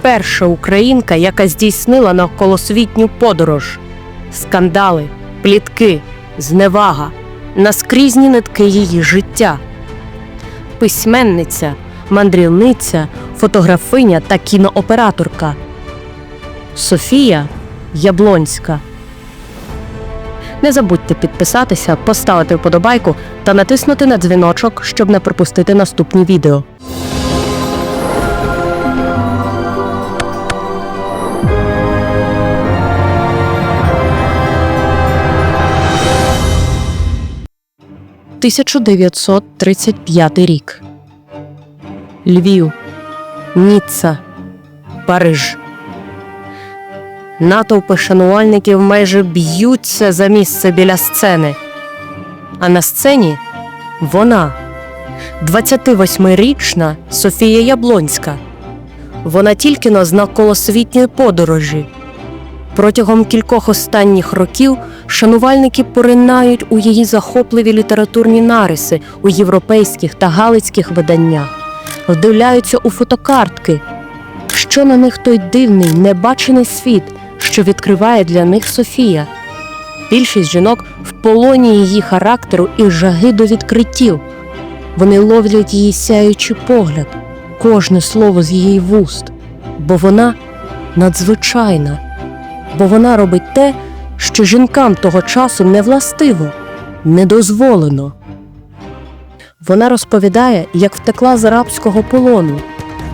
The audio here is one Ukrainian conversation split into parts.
перша українка, яка здійснила навколосвітню подорож. Скандали, плітки, зневага, наскрізні нитки її життя. Письменниця, мандрівниця, фотографиня та кінооператорка. Софія Яблонська. Не забудьте підписатися, поставити вподобайку та натиснути на дзвіночок, щоб не пропустити наступні відео. «1935 рік. Львів, Ніцца, Париж. Натовпи шанувальників майже б'ються за місце біля сцени. А на сцені вона, 28-річна Софія Яблонська. Вона тільки но з навколосвітньої подорожі. Протягом кількох останніх років шанувальники поринають у її захопливі літературні нариси у європейських та галицьких виданнях, вдивляються у фотокартки, що на них той дивний, небачений світ, що відкриває для них Софія. Більшість жінок в полоні її характеру і жаги до відкриттів. Вони ловлять її сяючий погляд, кожне слово з її вуст, бо вона надзвичайна, бо вона робить те, що жінкам того часу не властиво, не дозволено. Вона розповідає, як втекла з арабського полону,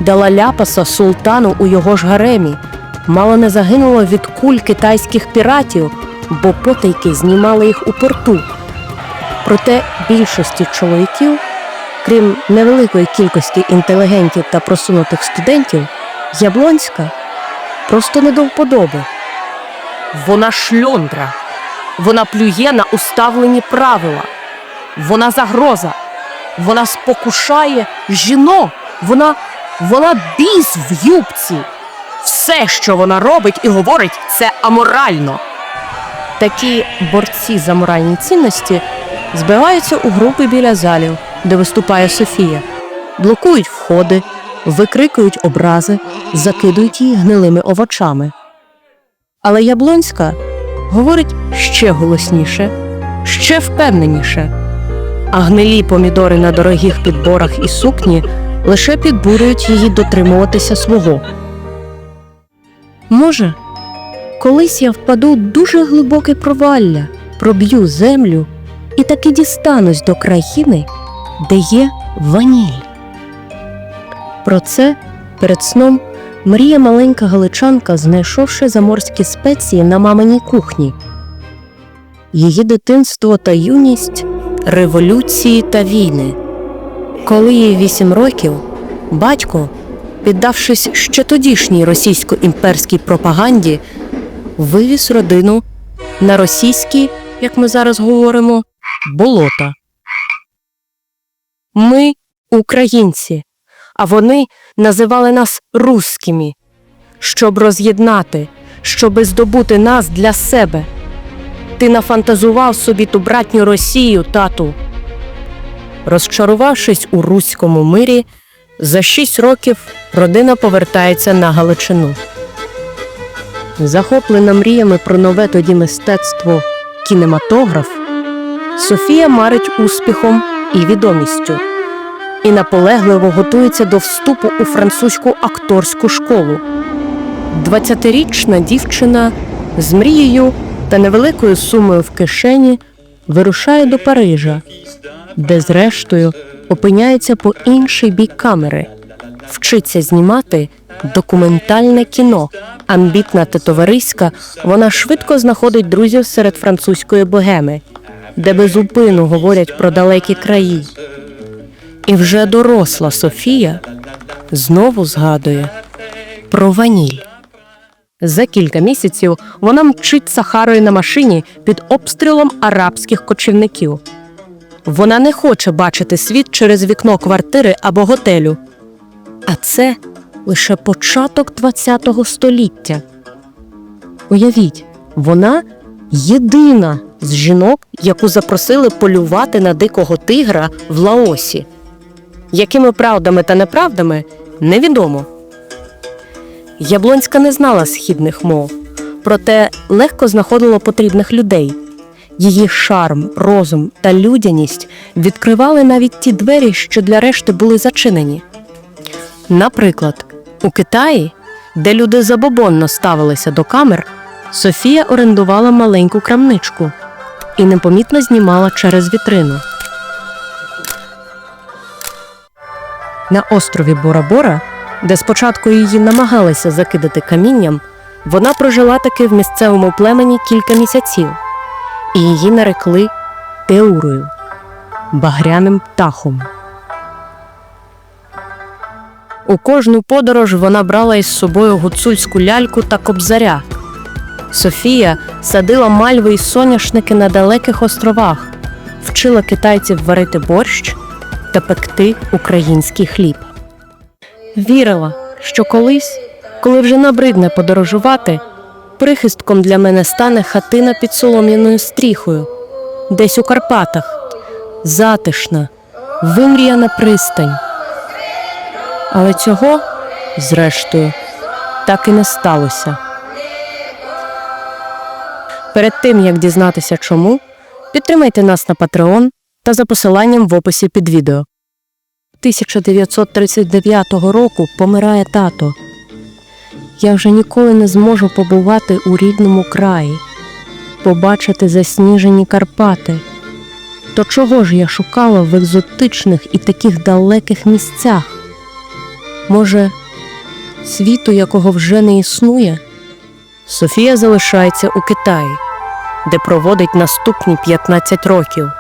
дала ляпаса султану у його ж гаремі, мало не загинула від куль китайських піратів, бо потайки знімали їх у порту. Проте більшості чоловіків, крім невеликої кількості інтелігентів та просунутих студентів, Яблонська просто не до вподоби. Вона шльондра, вона плює на уставлені правила, вона загроза, вона спокушає жінок, вона, вона біс в юбці. Все, що вона робить і говорить, це аморально. Такі борці за моральні цінності збиваються у групи біля залів, де виступає Софія, блокують входи, викрикують образи, закидують її гнилими овочами. Але Яблонська говорить ще голосніше, ще впевненіше. А гнилі помідори на дорогих підборах і сукні лише підбурюють її дотримуватися свого. Може, колись я впаду в дуже глибоке провалля, проб'ю землю і таки дістанусь до країни, де є ваніль. Про це перед сном мріє маленька галичанка, знайшовши заморські спеції на маминій кухні. Її дитинство та юність революції та війни. Коли їй вісім років, батько, піддавшись ще тодішній російсько-імперській пропаганді, вивіз родину на російські, як ми зараз говоримо, болота. Ми українці, а вони називали нас русскими, щоб роз'єднати, щоби здобути нас для себе. Ти нафантазував собі ту братню Росію, тату. Розчарувавшись у руському мирі, за шість років родина повертається на Галичину. Захоплена мріями про нове тоді мистецтво кінематограф, Софія марить успіхом і відомістю і наполегливо готується до вступу у французьку акторську школу. 20-річна дівчина з мрією та невеликою сумою в кишені вирушає до Парижа, де, зрештою, опиняється по інший бік камери, вчиться знімати документальне кіно. Амбітна та товариська, вона швидко знаходить друзів серед французької богеми, де безупину говорять про далекі краї. І вже доросла Софія знову згадує про ваніль. За кілька місяців вона мчить Сахарою на машині під обстрілом арабських кочівників. Вона не хоче бачити світ через вікно квартири або готелю. А це лише початок ХХ століття. Уявіть, вона єдина з жінок, яку запросили полювати на дикого тигра в Лаосі. Якими правдами та неправдами невідомо. Яблонська не знала східних мов, проте легко знаходила потрібних людей. Її шарм, розум та людяність відкривали навіть ті двері, що для решти були зачинені. Наприклад, у Китаї, де люди забобонно ставилися до камер, Софія орендувала маленьку крамничку і непомітно знімала через вітрину. На острові Бора-Бора, де спочатку її намагалися закидати камінням, вона прожила таки в місцевому племені кілька місяців, і її нарекли Теурою багряним птахом. У кожну подорож вона брала із собою гуцульську ляльку та кобзаря. Софія садила мальви й соняшники на далеких островах, вчила китайців варити борщ та пекти український хліб. Вірила, що колись, коли вже набридне подорожувати, прихистком для мене стане хатина під солом'яною стріхою, десь у Карпатах, затишна, вимріяна пристань. Але цього, зрештою, так і не сталося. Перед тим як дізнатися чому, підтримайте нас на Patreon та за посиланням в описі під відео. 1939 року помирає тато. Я вже ніколи не зможу побувати у рідному краї, побачити засніжені Карпати. То чого ж я шукала в екзотичних і таких далеких місцях? Може, світу, якого вже не існує? Софія залишається у Китаї, де проводить наступні 15 років.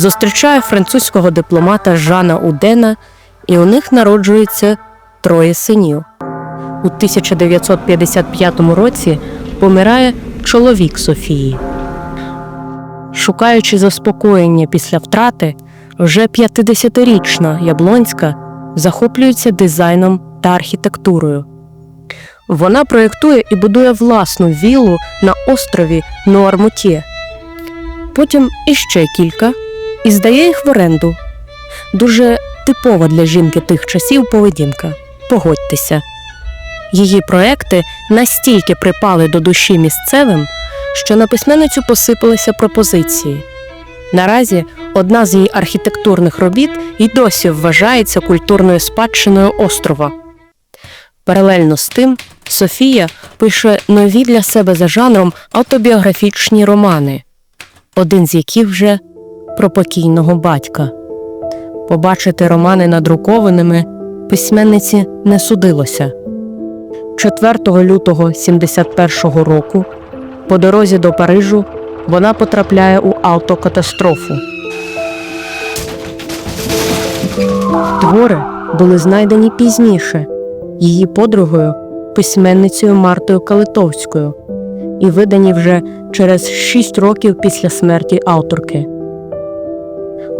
Зустрічає французького дипломата Жана Удена, і у них народжується троє синів. У 1955 році помирає чоловік Софії. Шукаючи заспокоєння після втрати, вже 50-річна Яблонська захоплюється дизайном та архітектурою. Вона проєктує і будує власну віллу на острові Нуармутє. Потім іще кілька і здає їх в оренду. Дуже типова для жінки тих часів поведінка. Погодьтеся. Її проекти настільки припали до душі місцевим, що на письменницю посипалися пропозиції. Наразі одна з її архітектурних робіт і досі вважається культурною спадщиною острова. Паралельно з тим, Софія пише нові для себе за жанром автобіографічні романи, один з яких вже про покійного батька. Побачити романи надрукованими письменниці не судилося. 4 лютого 71-го року по дорозі до Парижу вона потрапляє у автокатастрофу. Твори були знайдені пізніше її подругою, письменницею Мартою Калитовською, і видані вже через 6 років після смерті авторки.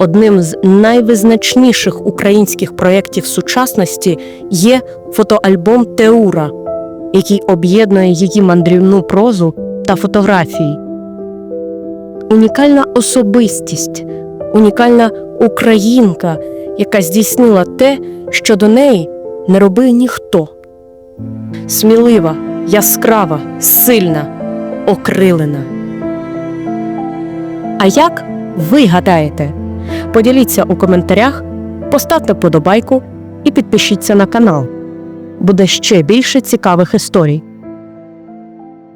Одним з найвизначніших українських проєктів сучасності є фотоальбом Теура, який об'єднує її мандрівну прозу та фотографії. Унікальна особистість, унікальна українка, яка здійснила те, що до неї не робив ніхто. Смілива, яскрава, сильна, окрилена. А як ви гадаєте? Поділіться у коментарях, поставте подобайку і підпишіться на канал. Буде ще більше цікавих історій.